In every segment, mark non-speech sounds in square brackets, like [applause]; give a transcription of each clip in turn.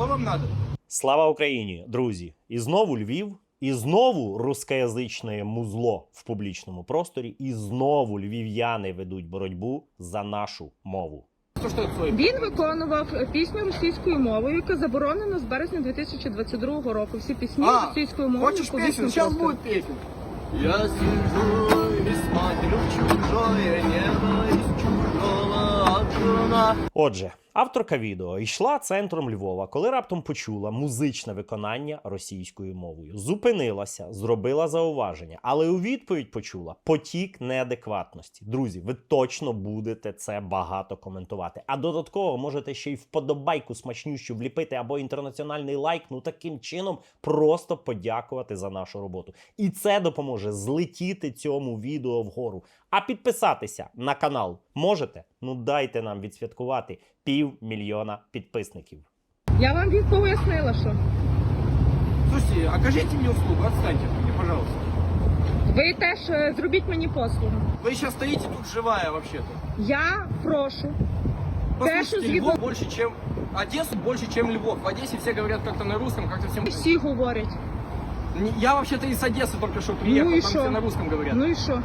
Что вам надо? Слава Україні, друзі! І знову Львів, і знову рускоязичне музло в публічному просторі, і знову львів'яни ведуть боротьбу за нашу мову. Він виконував пісню російською мовою, яка заборонена з березня 2022 року. Всі пісні А, російською мовою. Песню? Сейчас просторі. будет песня. Я сижу и смотрю в чужое небо из чужого окна. Отже, авторка відео йшла центром Львова, коли раптом почула музичне виконання російською мовою. Зупинилася, зробила зауваження, але у відповідь почула потік неадекватності. Друзі, ви точно будете це багато коментувати. А додатково можете ще й вподобайку смачнющу вліпити або інтернаціональний лайк. Ну таким чином просто подякувати за нашу роботу. І це допоможе злетіти цьому відео вгору. А підписатися на канал можете? Ну дайте нам відсвяткувати півмільйона підписників. Я вам від пояснила, що Слушайте, окажите мне услугу, отстаньте от меня, пожалуйста. ви теж е, зробіть мені послугу. Вы сейчас стоите тут живая вообще-то. Я прошу. Послушайте, згідно- Львов больше, чем... Одессу больше, чем Львов. В Одессе все говорят как-то на русском, как-то всем... Всі говорять. Не- Я вообще-то из Одессы только что приехал, Ну и там шо? все на русском говорят. Ну і що?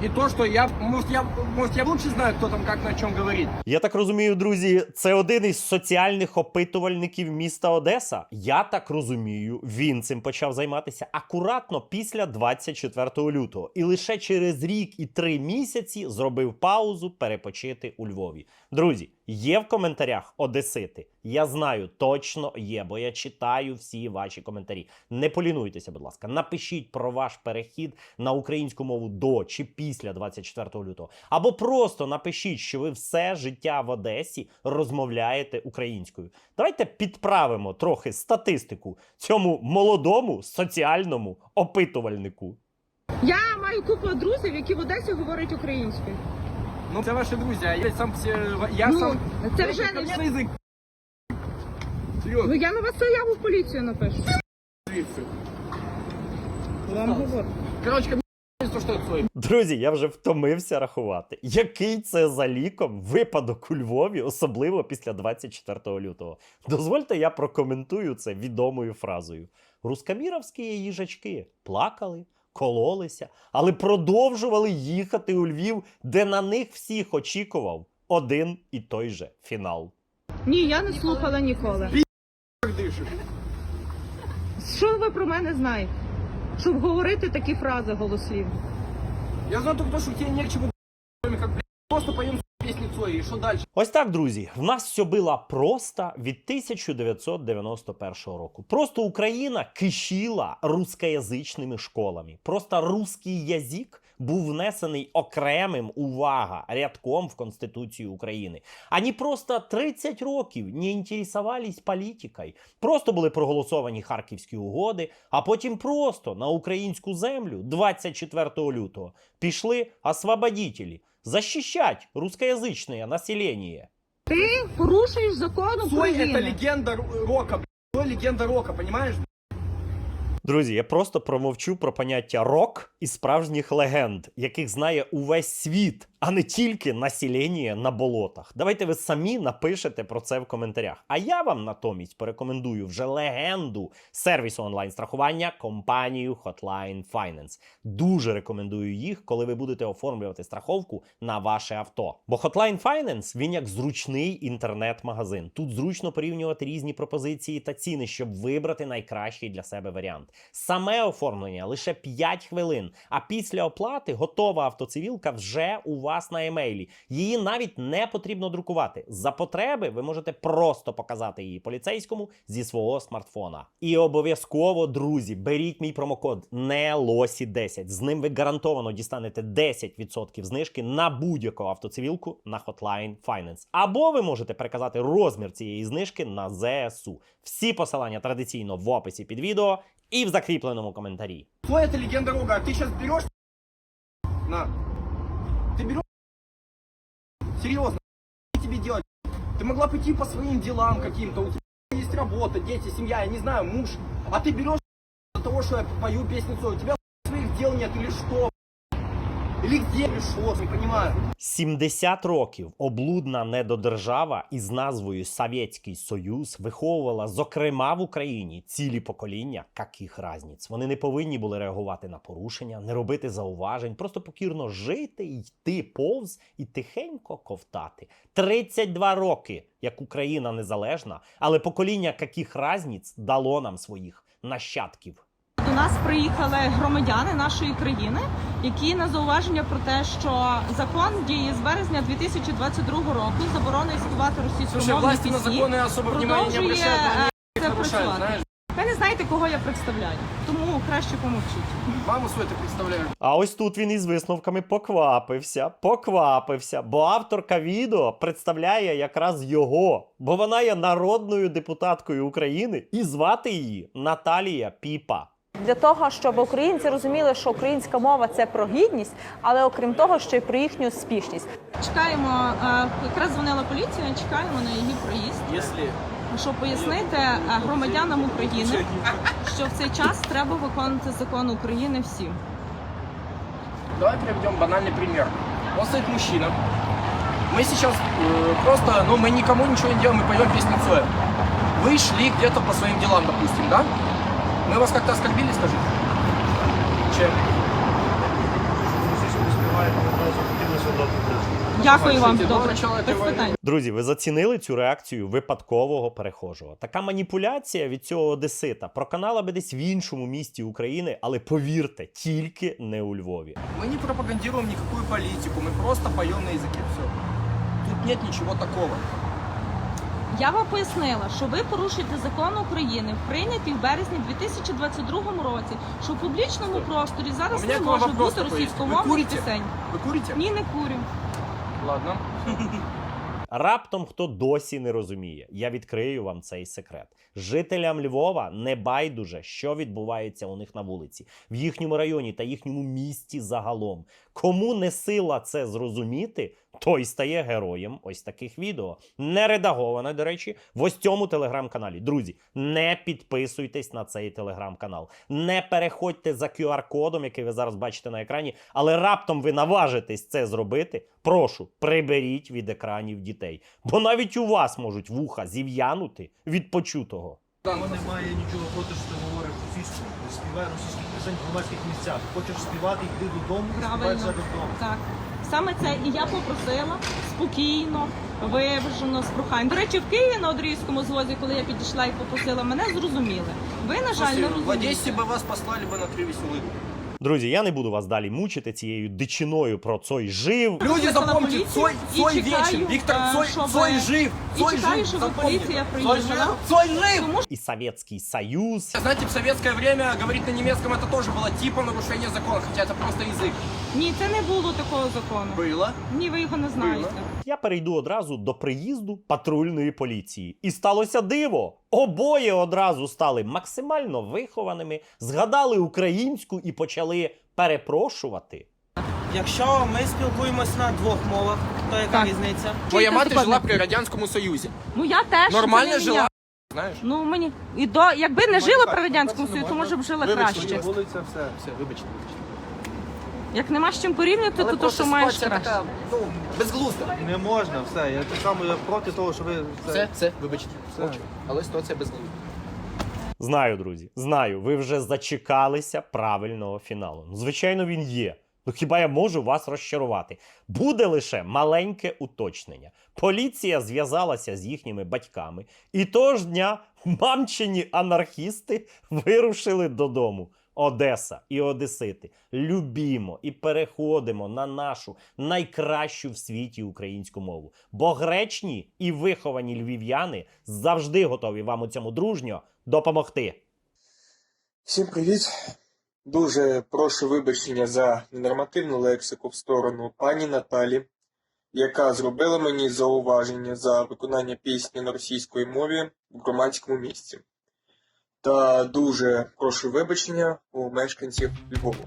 И то, что я... Может, я, может, я лучше знаю, кто там как на чем говорит. Я так розумію, друзі, це один із соціальних опитувальників міста Одеса. Я так розумію, він цим почав займатися акуратно після 24 лютого, і лише через рік і три місяці зробив паузу перепочити у Львові. Друзі, є в коментарях Одесити. Я знаю, точно є, бо я читаю всі ваші коментарі. Не полінуйтеся, будь ласка, напишіть про ваш перехід на українську мову до чи після 24 лютого. Або просто напишіть, що ви все життя в Одесі розмовляєте українською. Давайте підправимо трохи статистику цьому молодому соціальному опитувальнику. Я маю купу друзів, які в Одесі говорять українською. Ну, это ваши друзья, я сам все... Я Ну, сам... це Я вже не конечно, язык. Ну, Серьезно, я на вас заяву в поліцію напишу. Вам говорю. Короче, ко мне то, что это стоит. Друзі, я вже втомився рахувати, який це за ліком випадок у Львові, особливо після 24 лютого. Дозвольте, я прокоментую це відомою фразою: рускаміровські їжачки плакали, кололися, але продовжували їхати у Львів, де на них всіх очікував один і той же фінал. Ні, я не слухала ніколи. Как? Що ви про мене знаєте? Щоб говорити такі фрази голослів. Я знаю только то, что тебе не к чему, блядь, просто поем и что дальше? Ось так, друзі, в нас все було просто від 1991 року. Просто Україна кишіла рускоязичними школами. Просто русський язик був внесений окремим увага рядком в Конституцію України. Ані просто 30 років не інтересувались політикою. Просто були проголосовані Харківські угоди, а потім просто на українську землю 24 лютого пішли освободітелі защищать русскоязычное население. Ти порушуєш закон Цой это України. легенда р- рока, блядь. Легенда рока, понимаешь? Друзі, я просто промовчу про поняття рок і справжніх легенд, яких знає увесь світ, а не тільки населення на болотах. Давайте ви самі напишете про це в коментарях. А я вам натомість порекомендую вже легенду сервісу онлайн-страхування компанію Hotline Finance. Дуже рекомендую їх, коли ви будете оформлювати страховку на ваше авто. Бо Hotline Finance він як зручний інтернет-магазин. Тут зручно порівнювати різні пропозиції та ціни, щоб вибрати найкращий для себе варіант. Саме оформлення лише 5 хвилин. А після оплати готова автоцивілка вже у вас на емейлі. Її навіть не потрібно друкувати. За потреби ви можете просто показати її поліцейському зі свого смартфона. І обов'язково, друзі, беріть мій промокод NELOSI10. З ним ви гарантовано дістанете 10% знижки на будь-яку автоцивілку на Hotline Finance. Або ви можете переказати розмір цієї знижки на ЗСУ. Всі посилання традиційно в описі під відео і в закріпленому коментарі. Цой это легенда рока, а ты сейчас берешь... На. Серьезно, что тебе делать? Ты могла пойти по своим делам каким-то, у тебя есть работа, дети, семья, я не знаю, муж. А ты берешь для того, что я пою песню Цоя, у тебя своих дел нет или что? Или где пришел, не понимаю. 70 років облудна недодержава із назвою Совєтський Союз виховувала, зокрема в Україні, цілі покоління каких разниць. Вони не повинні були реагувати на порушення, не робити зауважень, просто покірно жити, йти повз і тихенько ковтати. 32 роки, як Україна незалежна, але покоління каких разниць дало нам своїх нащадків. Нас приїхали громадяни нашої країни, які на зауваження про те, що закон діє з березня 2022 року, забороною співати мовою власти на пісні. законы особо не Продовжує е, они це працювати. Ви не знаєте, кого я представляю, тому краще помовчіть. Маму свою ты представляешь. А ось тут він із висновками поквапився, поквапився, бо авторка відео представляє якраз його, бо вона є народною депутаткою України і звати її Наталія Піпа для того, щоб українці розуміли, що українська мова це про гідність, але окрім того, ще й про їхню успішність. Чекаємо, е, якраз дзвонила поліція, чекаємо на її проїзд, Если щоб пояснити е, громадянам України, що в цей час треба виконувати закон України всім. Давай приведем банальный пример. Вот стоит мужчина. Мы сейчас э, просто, ну, мы никому ничего не делаем, мы поем песню Цоя. Вы шли где-то по своим делам, допустим, да? Мы вас как-то оскорбили, скажите? Чем? Дякую вам, Слушайте, добре. добрий чоловік, Без ви- питань. Друзі, ви зацінили цю реакцію випадкового перехожого. Така маніпуляція від цього одесита проканала би десь в іншому місті України, але повірте, тільки не у Львові. Мы не пропагандируем никакую политику, мы просто поем на языке, все. Тут нет ничего такого. Я вам пояснила, що ви порушуєте закон України, прийнятий в березні 2022 році, що в публічному просторі зараз не може бути російськомовних пісень. Вы курите? Ні, не курю. Ладно. [laughs] Раптом хто досі не розуміє, я відкрию вам цей секрет. Жителям Львова не байдуже, що відбувається у них на вулиці, в їхньому районі та їхньому місті загалом. Кому не сила це зрозуміти, той стає героєм ось таких відео. Не редаговане, до речі, в ось цьому телеграм-каналі. Друзі, не підписуйтесь на цей телеграм-канал. Не переходьте за QR-кодом, який ви зараз бачите на екрані, але раптом ви наважитесь це зробити. Прошу, приберіть від екранів дітей. Бо навіть у вас можуть вуха зів'янути від почутого. Його немає нічого проти, що ти говориш російською. Співай російських пісень в громадських місцях. Хочеш співати, йди додому, співай себе вдома. Так. Саме це і я попросила спокійно, виважено, з проханням. До речі, в Києві на Одрійському звозі, коли я підійшла і попросила, мене зрозуміли. Ви, на жаль, Слушай, не в розумієте. Одессе бы вас послали бы на три веселых. Друзі, я не буду вас далі мучити цією дичиною про цой жив. Люди, Викликала запомните, поліцію Цой, і Цой чекаю, вечен. Виктор е, Цой, щоб- Цой жив. і Цой чекаю, жив, щоб запомните. поліція Цой приїхала. жив, Цой жив. Тому І Совєтський Союз. Знаете, в советское время говорить на немецком это тоже было типа нарушение закона, хотя это просто язык. ні, це не було такого закону. Было. Ні, ви його не знаєте. Я перейду одразу до приїзду патрульної поліції. І сталося диво. Обоє одразу стали максимально вихованими, згадали українську і почали перепрошувати. Якщо ми спілкуємось на двох мовах, то яка Так. різниця? Моя мати жила при Радянському Союзі. Ну я теж Нормально не жила, я. знаєш? Ну мені і до якби не жила при радянському союзі, то може б жила Вибачте, краще. Вулиця, все. Все, вибачте, вибачте. Як нема з чим порівняти, Але то то, просто що маєш ситуація краще. така, ну, безглузда. Не можна, все. Я так само я проти того, що ви. Все, все, вибачте. Все. Мовчу. Але ситуація безглузда. Знаю, друзі, знаю, ви вже зачекалися правильного фіналу. Ну, звичайно, він є. Ну хіба я можу вас розчарувати? Буде лише маленьке уточнення. Поліція зв'язалася з їхніми батьками, і того ж дня мамчині анархісти вирушили додому. Одеса і Одесити. Любімо і переходимо на нашу найкращу в світі українську мову. Бо гречні і виховані львів'яни завжди готові вам у цьому дружньо допомогти. Всім привіт! Дуже прошу вибачення за ненормативну лексику в сторону пані Наталі, яка зробила мені зауваження за виконання пісні на російської мові в громадському місці. Та дуже прошу вибачення у мешканців Львову.